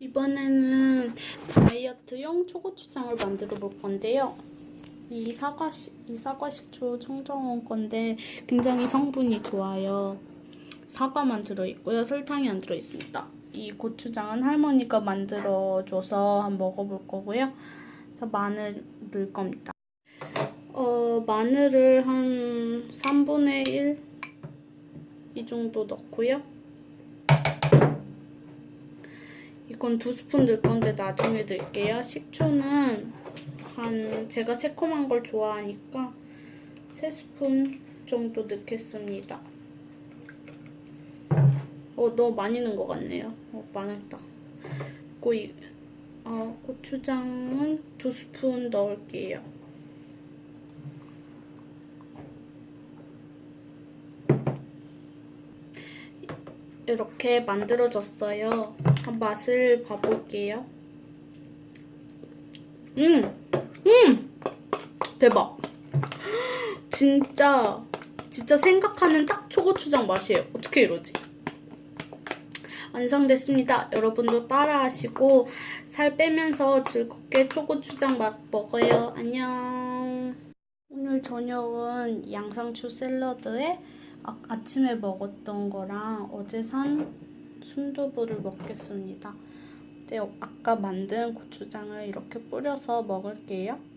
이번에는 다이어트용 초고추장을 만들어 볼 건데요. 이 사과 이 사과 식초 청정원 건데 굉장히 성분이 좋아요. 사과만 들어 있고요. 설탕이 안 들어 있습니다. 이 고추장은 할머니가 만들어 줘서 한번 먹어볼 거고요. 자, 마늘 넣을 겁니다. 어, 마늘을 한 3분의 1 이 정도 넣고요. 이건 두 스푼 넣을 건데 나중에 넣을게요. 식초는 한 제가 새콤한 걸 좋아하니까 세 스푼 정도 넣겠습니다. 어, 너무 많이 넣은 것 같네요. 어, 많았다. 그리고 이, 어, 고추장은 두 스푼 넣을게요. 이렇게 만들어졌어요. 한 맛을 봐볼게요. 음! 음! 대박! 진짜, 진짜 생각하는 딱 초고추장 맛이에요. 어떻게 이러지? 완성됐습니다. 여러분도 따라하시고 살 빼면서 즐겁게 초고추장 맛 먹어요. 안녕. 오늘 저녁은 양상추 샐러드에 아, 아침에 먹었던 거랑 어제 산 순두부를 먹겠습니다. 네, 아까 만든 고추장을 이렇게 뿌려서 먹을게요.